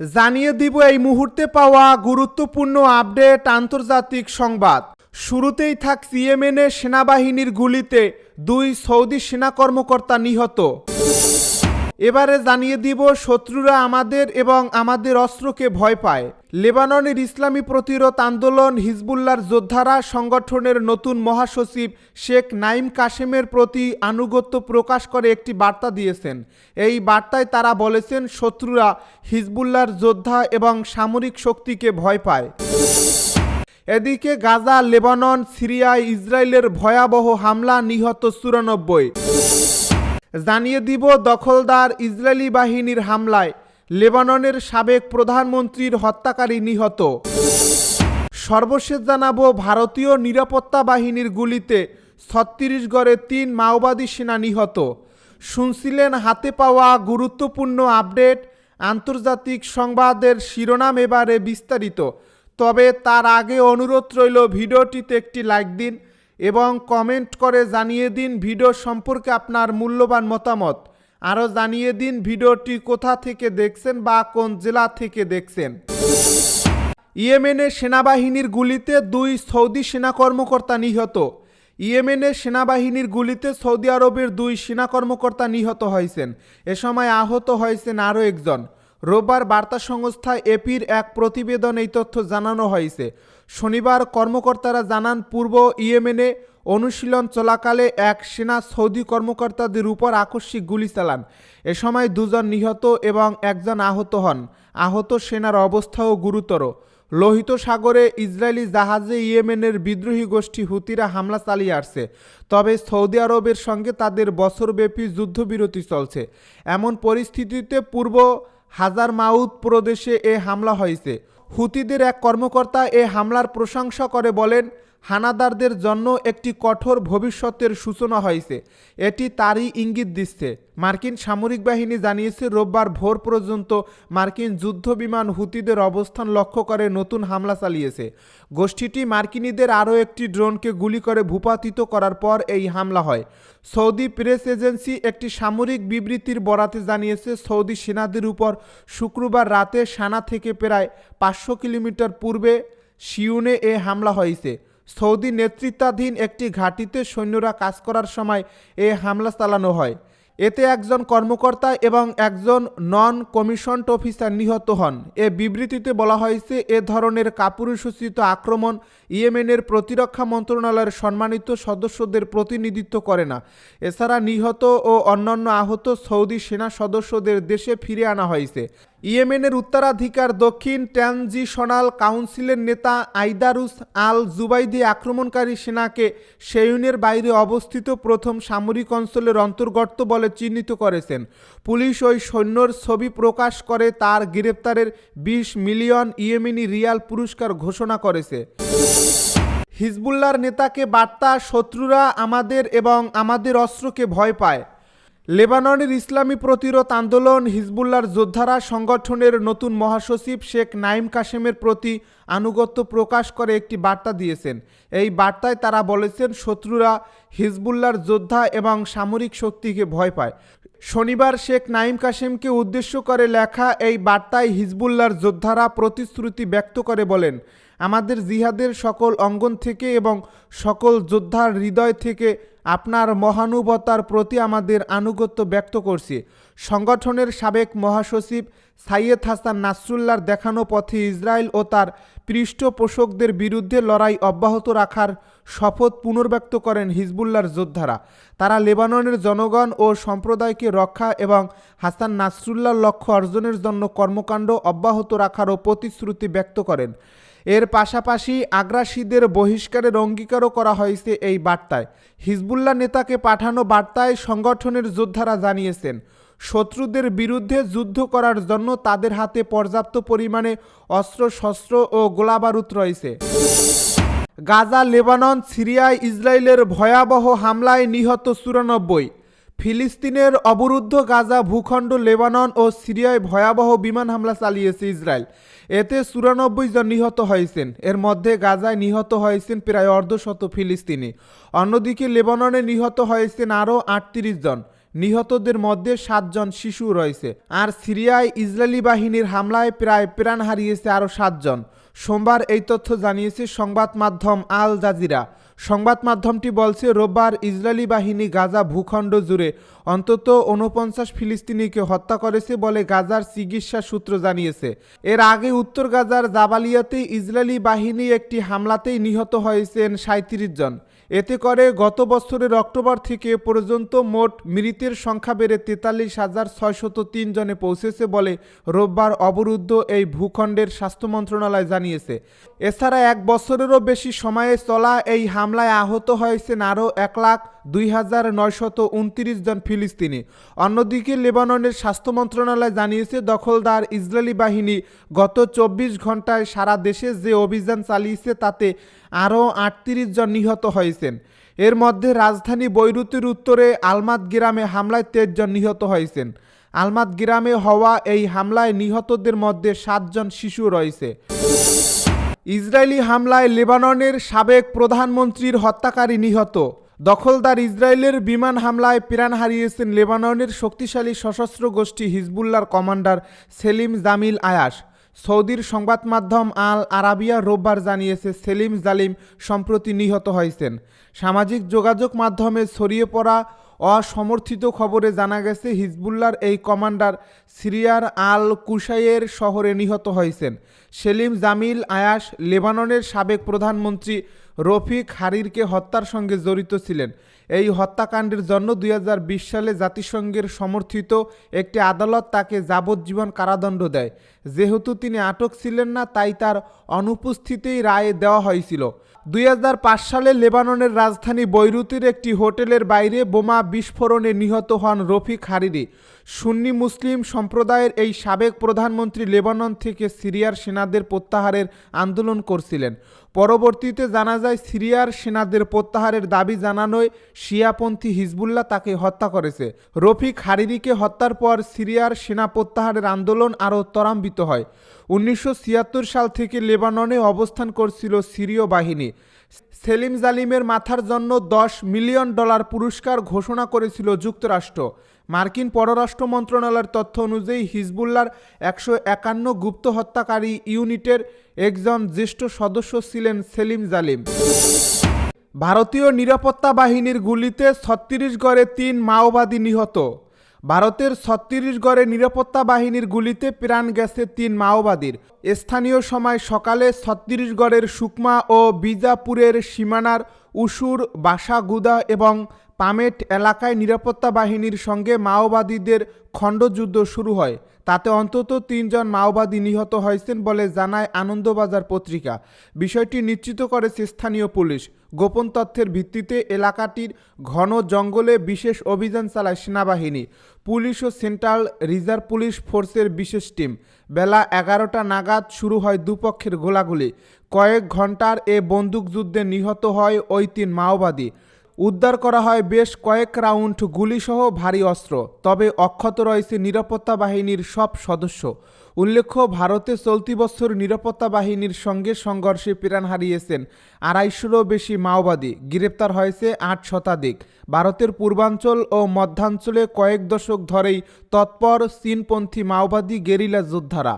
জানিয়ে দিব এই মুহূর্তে পাওয়া গুরুত্বপূর্ণ আপডেট আন্তর্জাতিক সংবাদ। শুরুতেই থাক ইয়েমেনে সেনাবাহিনীর গুলিতে দুই সৌদি সেনা কর্মকর্তা নিহত। এবারে জানিয়ে দিব, শত্রুরা আমাদের এবং আমাদের অস্ত্রকে ভয় পায়। লেবাননের ইসলামী প্রতিরোধ আন্দোলন হিজবুল্লার যোদ্ধারা সংগঠনের নতুন মহাসচিব শেখ নাইম কাশেমের প্রতি আনুগত্য প্রকাশ করে একটি বার্তা দিয়েছেন। এই বার্তায় তারা বলেছেন, শত্রুরা হিজবুল্লার যোদ্ধা এবং সামরিক শক্তিকে ভয় পায়। এদিকে গাজা, লেবানন সিরিয়ায় ইসরায়েলের ভয়াবহ হামলা নিহত চুরানব্বই। জানিয়ে দিব দখলদার ইসরায়েলি বাহিনীর হামলায় লেবাননের সাবেক প্রধানমন্ত্রীর হত্যাকারী নিহত। সর্বশেষ জানাব ভারতীয় নিরাপত্তা বাহিনীর গুলিতে ছত্তিশগড়ে তিন মাওবাদী সেনা নিহত। শুনছিলেন হাতে পাওয়া গুরুত্বপূর্ণ আপডেট, আন্তর্জাতিক সংবাদের শিরোনাম এবারে বিস্তারিত। তবে তার আগে অনুরোধ রইল, ভিডিওটিতে একটি লাইক দিন এবং কমেন্ট করে জানিয়ে দিন ভিডিও সম্পর্কে আপনার মূল্যবান মতামত। আরও জানিয়ে দিন ভিডিওটি কোথা থেকে দেখছেন বা কোন জেলা থেকে দেখছেন। ইয়েমেনের সেনাবাহিনীর গুলিতে দুই সৌদি সেনা কর্মকর্তা নিহত। ইয়েমেনের সেনাবাহিনীর গুলিতে সৌদি আরবের দুই সেনা কর্মকর্তা নিহত হয়েছেন। এ সময় আহত হয়েছেন আরও একজন। রোববার বার্তা সংস্থা এপির এক প্রতিবেদন এই তথ্য জানানো হয়েছে। শনিবার কর্মকর্তারা জানান, পূর্ব ইয়েমেনে অনুশীলন চলাকালে এক সেনা সৌদি কর্মকর্তাদের উপর আকস্মিক গুলি চালান। এ সময় দুজন নিহত এবং একজন আহত হন। আহত সেনার অবস্থাও গুরুতর। লোহিত সাগরে ইসরায়েলি জাহাজে ইয়েমেনের বিদ্রোহী গোষ্ঠী হুতিরা হামলা চালিয়ে আসছে। তবে সৌদি আরবের সঙ্গে তাদের বছরব্যাপী যুদ্ধবিরতি চলছে। এমন পরিস্থিতিতে পূর্ব হাজার মাউদ প্রদেশে এ হামলা হয়েছে। হুতিদের এক কর্মকর্তা এ হামলার প্রশংসা করে বলেন হানাদারদের জন্য একটি কঠোর ভবিষ্যতের সূচনা হয়েছে। এটি তারই ইঙ্গিত দিচ্ছে। মার্কিন সামরিক বাহিনী জানিয়েছে, রোববার ভোর পর্যন্ত মার্কিন যুদ্ধ বিমান হুতিদের অবস্থান লক্ষ্য করে নতুন হামলা চালিয়েছে। গোষ্ঠীটি মার্কিনীদের আরও একটি ড্রোনকে গুলি করে ভূপাতিত করার পর এই হামলা হয়। সৌদি প্রেস এজেন্সি একটি সামরিক বিবৃতির বরাতে জানিয়েছে, সৌদি সেনাদের উপর শুক্রবার রাতে সানা থেকে প্রায় পাঁচশো কিলোমিটার পূর্বে শিউনে এ হামলা হয়েছে। সৌদি নেতৃত্বাধীন একটি ঘাঁটিতে সৈন্যরা কাজ করার সময় এ হামলা চালানো হয়। এতে একজন কর্মকর্তা এবং একজন নন কমিশনড অফিসার নিহত হন। এ বিবৃতিতে বলা হয়েছে, এ ধরনের কাপুরুষোচিত আক্রমণ ইয়েমেনের প্রতিরক্ষা মন্ত্রণালয়ের সম্মানিত সদস্যদের প্রতিনিধিত্ব করে না। এছাড়া নিহত ও অন্যান্য আহত সৌদি সেনা সদস্যদের দেশে ফিরে আনা হয়েছে। ইয়েমেনের উত্তরাধিকার দক্ষিণ ট্রানজিশনাল কাউন্সিলের নেতা আইদারুস আল জুবাইদি আক্রমণকারী সেনাকে সেয়ুনের বাইরে অবস্থিত প্রথম সামরিক অঞ্চলের অন্তর্গত বলে চিহ্নিত করেছেন। পুলিশ ওই সৈন্যর ছবি প্রকাশ করে তার গ্রেপ্তারের বিশ মিলিয়ন ইয়েমেনি রিয়াল পুরস্কার ঘোষণা করেছে। হিজবুল্লার নেতাকে বার্তা, শত্রুরা আমাদের এবং আমাদের অস্ত্রকে ভয় পায়। লেবাননের ইসলামী প্রতিরোধ আন্দোলন হিজবুল্লার যোদ্ধারা সংগঠনের নতুন মহাসচিব শেখ নাইম কাশেমের প্রতি আনুগত্য প্রকাশ করে একটি বার্তা দিয়েছেন। এই বার্তায় তারা বলেছেন, শত্রুরা হিজবুল্লার যোদ্ধা এবং সামরিক শক্তিকে ভয় পায়। শনিবার শেখ নাইম কাশেমকে উদ্দেশ্য করে লেখা এই বার্তায় হিজবুল্লার যোদ্ধারা প্রতিশ্রুতি ব্যক্ত করে বলেন আমাদের জিহাদের সকল অঙ্গন থেকে এবং সকল যোদ্ধার হৃদয় থেকে আপনার মহানুভতার প্রতি আমাদের আনুগত্য ব্যক্ত করছি। সংগঠনের সাবেক মহাসচিব সাইয়েদ হাসান নাসরুল্লাহর দেখানো পথে ইসরায়েল ও তার পৃষ্ঠপোষকদের বিরুদ্ধে লড়াই অব্যাহত রাখার শপথ পুনর্ব্যক্ত করেন হিজবুল্লার যোদ্ধারা। তারা লেবাননের জনগণ ও সম্প্রদায়কে রক্ষা এবং হাসান নাসরুল্লাহর লক্ষ্য অর্জনের জন্য কর্মকাণ্ড অব্যাহত রাখারও প্রতিশ্রুতি ব্যক্ত করেন। এর পাশাপাশি আগ্রাসীদের বহিষ্কারের অঙ্গীকারও করা হয়েছে এই বার্তায়। হিজবুল্লাহ নেতাকে পাঠানো বার্তায় সংগঠনের যোদ্ধারা জানিয়েছেন, শত্রুদের বিরুদ্ধে যুদ্ধ করার জন্য তাদের হাতে পর্যাপ্ত পরিমাণে অস্ত্রশস্ত্র ও গোলাবারুদ রয়েছে। গাজা, লেবানন, সিরিয়ায় ইসরায়েলের ভয়াবহ হামলায় নিহত চুরানব্বই। ফিলিস্তিনের অবরুদ্ধ গাজা, ভূখণ্ড, লেবানন ও সিরিয়ায় ভয়াবহ বিমান হামলা চালিয়েছে ইসরায়েল। এতে চুরানব্বই জন নিহত হয়েছেন। এর মধ্যে গাজায় নিহত হয়েছেন প্রায় অর্ধশত ফিলিস্তিনি। অন্যদিকে লেবাননে নিহত হয়েছেন আরও আটত্রিশ জন। নিহতদের মধ্যে সাতজন শিশু রয়েছে। আর সিরিয়ায় ইসরায়েলি বাহিনীর হামলায় প্রায় প্রাণ হারিয়েছে আরও সাতজন সোমবার এই তথ্য জানিয়েছে সংবাদ মাধ্যম আল জাজিরা। সংবাদ মাধ্যমটি বলছে, রোববার ইসরায়েলি বাহিনী গাজা ভূখণ্ড জুড়ে অন্তত ঊনপঞ্চাশ ফিলিস্তিনিকে হত্যা করেছে বলে গাজার চিকিৎসা সূত্র জানিয়েছে। এর আগে উত্তর গাজার জাবালিয়াতে ইসরায়েলি বাহিনী একটি হামলাতেই নিহত হয়েছেন সাঁত্রিশ জন। এতে করে গত বছরের অক্টোবর থেকে পর্যন্ত মোট মৃতের সংখ্যা বেড়ে তেতাল্লিশ হাজার ছয়শত তিন জনে পৌঁছেছে বলে রোববার অবরুদ্ধ এই ভূখণ্ডের স্বাস্থ্য মন্ত্রণালয় জানিয়েছে। এছাড়া এক বছরেরও বেশি সময়ে চলা এই হামলায় আহত হয়েছেন আরও এক লাখ দুই হাজার নয়শত উনত্রিশ জন ফিলিস্তিনি। অন্যদিকে লেবাননের স্বাস্থ্য মন্ত্রণালয় জানিয়েছে, দখলদার ইসরায়েলি বাহিনী গত চব্বিশ ঘন্টায় সারা দেশে যে অভিযান চালিয়েছে তাতে আরও আটত্রিশ জন নিহত হয়েছেন। এর মধ্যে রাজধানী বৈরুতের উত্তরে আলমাদ গ্রামে হামলায় তেইশ জন নিহত হয়েছেন। আলমাদ গ্রামে হওয়া এই হামলায় নিহতদের মধ্যে সাতজন শিশু রয়েছে। ইসরায়েলি হামলায় লেবাননের সাবেক প্রধানমন্ত্রীর হত্যাকারী নিহত। দখলদার ইসরায়েলের বিমান হামলায় প্রাণ হারিয়েছেন লেবাননের শক্তিশালী সশস্ত্র গোষ্ঠী হিজবুল্লার কমান্ডার সেলিম জামিল আয়াস। সৌদির সংবাদ মাধ্যম আল আরাবিয়া রোববার জানিয়েছে সেলিম জালিম সম্প্রতি নিহত হয়েছেন। সামাজিক যোগাযোগ মাধ্যমে ছড়িয়ে পড়া অসমর্থিত খবরে জানা গেছে হিজবুল্লার এই কমান্ডার সিরিয়ার আল কুশাইয়ের শহরে নিহত হয়েছেন। সেলিম জামিল আয়াস লেবাননের সাবেক প্রধানমন্ত্রী রফিক হারিরকে হত্যার সঙ্গে জড়িত ছিলেন। এই হত্যাকাণ্ডের জন্য দুই হাজার বিশ সালে জাতিসংঘের সমর্থিত একটি আদালত তাকে যাবজ্জীবন কারাদণ্ড দেয়। যেহেতু তিনি আটক ছিলেন না, তাই তার অনুপস্থিতিই রায় দেওয়া হয়েছিল। দুই হাজার পাঁচ সালে লেবাননের রাজধানী বৈরুতের একটি হোটেলের বাইরে বোমা বিস্ফোরণে নিহত হন রফিক হারিরি। সুন্নি মুসলিম সম্প্রদায়ের এই সাবেক প্রধানমন্ত্রী লেবানন থেকে সিরিয়ার সেনাদের প্রত্যাহারের আন্দোলন করছিলেন। পরবর্তীতে জানা যায়, সিরিয়ার সেনাদের প্রত্যাহারের দাবি জানানোয় শিয়াপন্থী হিজবুল্লাহ তাকে হত্যা করেছে। রফিক হারিরিকে হত্যার পর সিরিয়ার সেনা প্রত্যাহারের আন্দোলন আরও ত্বরান্বিত হয়। উনিশশো ছিয়াত্তর সাল থেকে লেবাননে অবস্থান করছিল সিরীয় বাহিনী। সেলিম জালিমের মাথার জন্য দশ মিলিয়ন ডলার পুরস্কার ঘোষণা করেছিল যুক্তরাষ্ট্র। মার্কিন পররাষ্ট্র মন্ত্রণালয়ের তথ্য অনুযায়ী হিজবুল্লার একশো একান্ন গুপ্ত হত্যাকারী ইউনিটের একজন জ্যেষ্ঠ সদস্য ছিলেন সেলিম জালিম। ভারতীয় নিরাপত্তা বাহিনীর গুলিতে ছত্তিশগড়ে তিন মাওবাদী নিহত। ভারতের ছত্তিশগড়ে নিরাপত্তা বাহিনীর গুলিতে প্রাণ গেছে তিন মাওবাদীর। স্থানীয় সময় সকালে ছত্তিশগড়ের সুকমা ও বিজাপুরের সীমানার উসুর, বাসাগুদা এবং পামেট এলাকায় নিরাপত্তা বাহিনীর সঙ্গে মাওবাদীদের খণ্ডযুদ্ধ শুরু হয়। তাতে অন্তত তিনজন মাওবাদী নিহত হয়েছেন বলে জানায় আনন্দবাজার পত্রিকা। বিষয়টি নিশ্চিত করেছে স্থানীয় পুলিশ। গোপন তথ্যের ভিত্তিতে এলাকাটির ঘন জঙ্গলে বিশেষ অভিযান চালায় সেনাবাহিনী। পুলিশ ও সেন্ট্রাল রিজার্ভ পুলিশ ফোর্সের বিশেষ টিম। বেলা এগারোটা নাগাদ শুরু হয় দুপক্ষের গোলাগুলি। কয়েক ঘণ্টার এ বন্দুকযুদ্ধে নিহত হয় ওই তিন মাওবাদী। উদ্ধার করা হয় বেশ কয়েক রাউন্ড গুলিসহ ভারী অস্ত্র, তবে অক্ষত রয়েছে নিরাপত্তা বাহিনীর সব সদস্য। উল্লেখ্য, ভারতে চলতি বছর নিরাপত্তা বাহিনীর সঙ্গে সংঘর্ষে প্রাণ হারিয়েছেন আড়াইশোরও বেশি মাওবাদী, গ্রেপ্তার হয়েছে আট শতাধিক। ভারতের পূর্বাঞ্চল ও মধ্যাঞ্চলে কয়েক দশক ধরেই তৎপর চীনপন্থী মাওবাদী গেরিলা যোদ্ধারা।